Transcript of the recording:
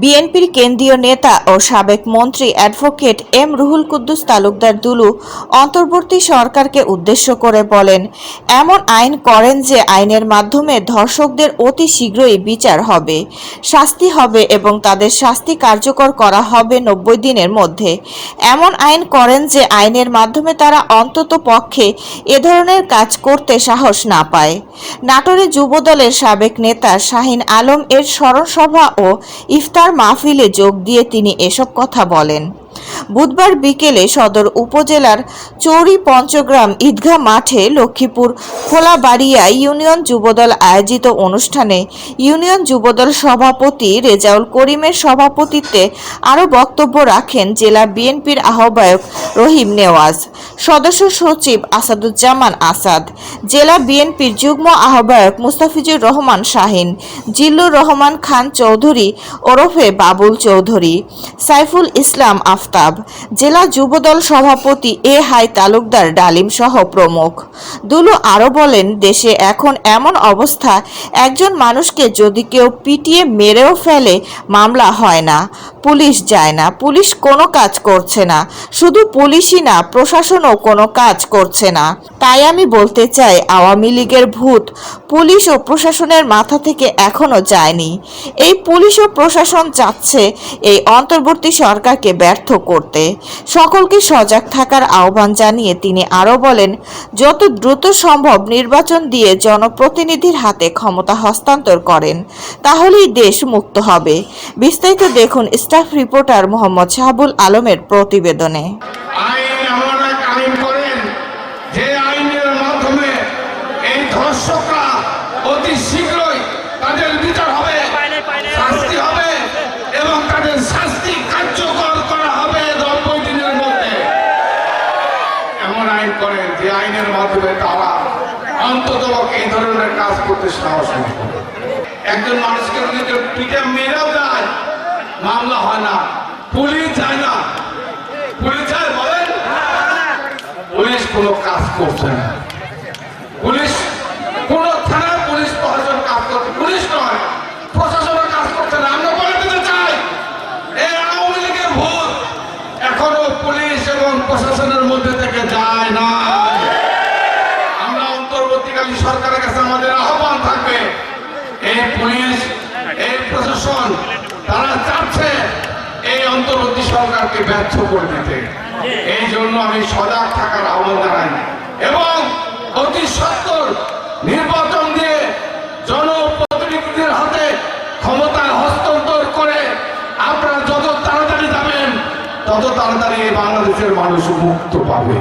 বিএনপির কেন্দ্রীয় নেতা ও সাবেক মন্ত্রী অ্যাডভোকেট এম রুহুল কুদ্দুস তালুকদার দুলু অন্তর্বর্তী সরকারকে উদ্দেশ্য করে বলেন, এমন আইন করেন যে আইনের মাধ্যমে ধর্ষকদের অতি শীঘ্রই বিচার হবে, শাস্তি হবে এবং তাদের শাস্তি কার্যকর করা হবে নব্বই দিনের মধ্যে। এমন আইন করেন যে আইনের মাধ্যমে তারা অন্তত পক্ষে এ ধরনের কাজ করতে সাহস না পায়। নাটোরে যুবদলের সাবেক নেতা শাহিন আলম এর স্মরণসভা ও ইফতার মাহফিলে যোগ দিয়ে তিনি এসব কথা বলেন। বুধবার বিকেলে সদর উপজেলার চৌরি পঞ্চগ্রাম ঈদগাহ মাঠে লক্ষ্মীপুর খোলাবাড়িয়া ইউনিয়ন যুবদল আয়োজিত অনুষ্ঠানে ইউনিয়ন যুবদল সভাপতি রেজাউল করিমের সভাপতিত্বে আরও বক্তব্য রাখেন জেলা বিএনপির আহ্বায়ক রহিম নেওয়াজ, সদস্য সচিব আসাদুজ্জামান আসাদ, জেলা বিএনপির যুগ্ম আহ্বায়ক মুস্তাফিজুর রহমান শাহিন, জিল্লুর রহমান খান চৌধুরী ওরফে বাবুল চৌধুরী, সাইফুল ইসলাম আফতাব জেলা যুবদল সভাপতি এ হাই তালুকদার ডালিম সহ প্রমুখ। দুলু আরও বলেন, দেশে এখন এমন অবস্থা, একজন মানুষকে যদি কেউ পিটিয়ে মেরেও ফেলে, মামলা হয় না, পুলিশ যায় না, পুলিশ কোনো কাজ করছে না, শুধু পুলিশই না, প্রশাসনও কোনো কাজ করছে না। তাই আমি বলতে চাই, আওয়ামী লীগের ভূত পুলিশ ও প্রশাসনের মাথা থেকে এখনও যায়নি। এই পুলিশ ও প্রশাসন চাচ্ছে এই অন্তর্বর্তী সরকারকে ব্যর্থ করতে। সকলকে সজাগ থাকার আহ্বান জানিয়ে তিনি আরও বলেন, যত দ্রুত সম্ভব নির্বাচন দিয়ে জনপ্রতিনিধির হাতে ক্ষমতা হস্তান্তর করেন, তাহলেই দেশ মুক্ত হবে। বিস্তারিত দেখুন স্টাফ রিপোর্টার মোহাম্মদ শাহাবুল আলমের প্রতিবেদনে আইন এমন এক আইন করেন যে আইনের মাধ্যমে এই ধর্ষকরা অতি শীঘ্রই তাদের বিচার হবে শাস্তি হবে এবং তাদের শাস্তি কার্যকর করা হবে নব্বই দিনের মধ্যে এমন আইন করেন যে আইনের মাধ্যমে তারা অন্তত এই ধরনের কাজ করতে সাহস নেই। একজন মানুষকে পিঠে মেরেও যায় মামলা হয় না। পুলিশ যায় না। পুলিশ যায় বলেন? পুলিশ কোনো কাজ করছে না পুলিশ কোন থানার পুলিশ প্রশাসন কাজ করছে পুলিশ নয় প্রশাসনের কাজ করছে না আমরা বলে দিতে চাই এই আওয়ামী লীগের ভোট এখনও পুলিশ এবং প্রশাসনের মধ্যে থেকে যায় না আমরা অন্তর্বর্তীকালীন সরকারের কাছে আমাদের আহ্বান থাকবে, এই পুলিশ, এই প্রশাসন, তারা চাচ্ছে এই অন্তর্বর্তী সরকারকে ব্যর্থ করে দিতে। এই জন্য আমি সজাগ থাকার আহ্বান জানাই। এবং অতি সত্তর নির্বাচন দিয়ে জনপ্রতিনিধিদের হাতে ক্ষমতায় হস্তান্তর করে আপনারা যত তাড়াতাড়ি যাবেন, তত তাড়াতাড়ি এই বাংলাদেশের মানুষ মুক্ত পাবে।